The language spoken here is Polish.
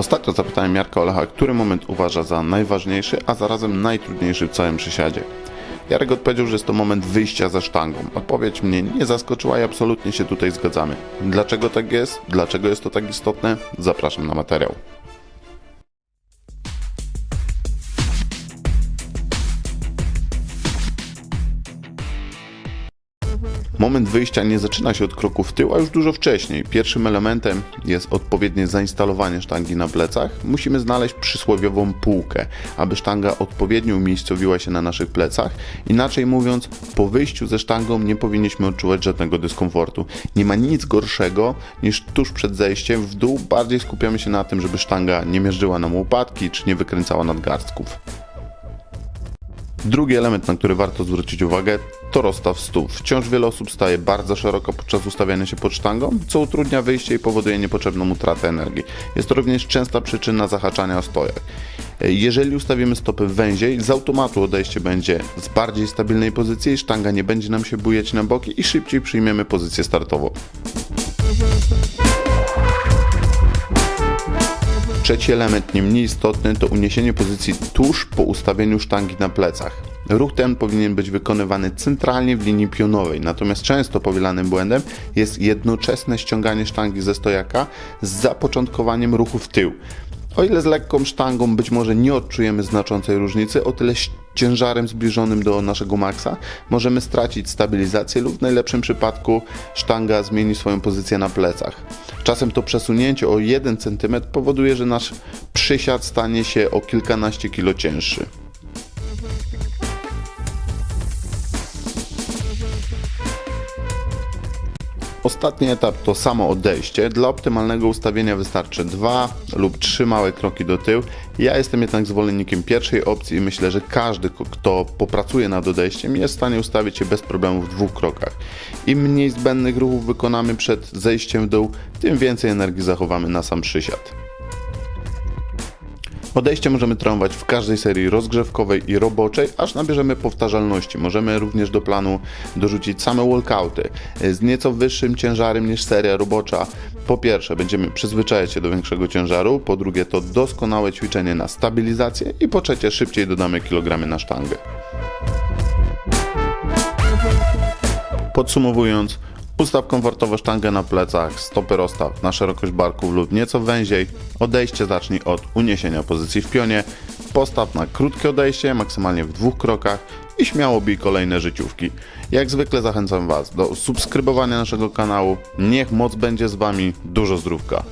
Ostatnio zapytałem Jarka Olecha, który moment uważa za najważniejszy, a zarazem najtrudniejszy w całym przysiadzie. Jarek odpowiedział, że jest to moment wyjścia ze sztangą. Odpowiedź mnie nie zaskoczyła i absolutnie się tutaj zgadzamy. Dlaczego tak jest? Dlaczego jest to tak istotne? Zapraszam na materiał. Moment wyjścia nie zaczyna się od kroku w tył, a już dużo wcześniej. Pierwszym elementem jest odpowiednie zainstalowanie sztangi na plecach. Musimy znaleźć przysłowiową półkę, aby sztanga odpowiednio umiejscowiła się na naszych plecach. Inaczej mówiąc, po wyjściu ze sztangą nie powinniśmy odczuwać żadnego dyskomfortu. Nie ma nic gorszego niż tuż przed zejściem w dół bardziej skupiamy się na tym, żeby sztanga nie mierzyła nam łopatki czy nie wykręcała nadgarstków. Drugi element, na który warto zwrócić uwagę, to rozstaw stóp. Wciąż wiele osób staje bardzo szeroko podczas ustawiania się pod sztangą, co utrudnia wyjście i powoduje niepotrzebną utratę energii. Jest to również częsta przyczyna zahaczania o stojak. Jeżeli ustawimy stopy węziej, z automatu odejście będzie z bardziej stabilnej pozycji, sztanga nie będzie nam się bujać na boki i szybciej przyjmiemy pozycję startową. Trzeci element, nie mniej istotny, to uniesienie pozycji tuż po ustawieniu sztangi na plecach. Ruch ten powinien być wykonywany centralnie w linii pionowej, natomiast często powielanym błędem jest jednoczesne ściąganie sztangi ze stojaka z zapoczątkowaniem ruchu w tył. O ile z lekką sztangą być może nie odczujemy znaczącej różnicy, o tyle z ciężarem zbliżonym do naszego maksa możemy stracić stabilizację lub w najlepszym przypadku sztanga zmieni swoją pozycję na plecach. Czasem to przesunięcie o 1 cm powoduje, że nasz przysiad stanie się o kilkanaście kilo cięższy. Ostatni etap to samo odejście. Dla optymalnego ustawienia wystarczy dwa lub trzy małe kroki do tyłu. Ja jestem jednak zwolennikiem pierwszej opcji i myślę, że każdy, kto popracuje nad odejściem, jest w stanie ustawić się bez problemu w dwóch krokach. Im mniej zbędnych ruchów wykonamy przed zejściem w dół, tym więcej energii zachowamy na sam przysiad. Odejście możemy trenować w każdej serii rozgrzewkowej i roboczej, aż nabierzemy powtarzalności. Możemy również do planu dorzucić same walkouty z nieco wyższym ciężarem niż seria robocza. Po pierwsze, będziemy przyzwyczajać się do większego ciężaru, po drugie, to doskonałe ćwiczenie na stabilizację i po trzecie, szybciej dodamy kilogramy na sztangę. Podsumowując, ustaw komfortowo sztangę na plecach, stopy rozstaw na szerokość barków lub nieco węziej, odejście zacznij od uniesienia pozycji w pionie, postaw na krótkie odejście, maksymalnie w dwóch krokach i śmiało bij kolejne życiówki. Jak zwykle zachęcam Was do subskrybowania naszego kanału, niech moc będzie z Wami, dużo zdrówka.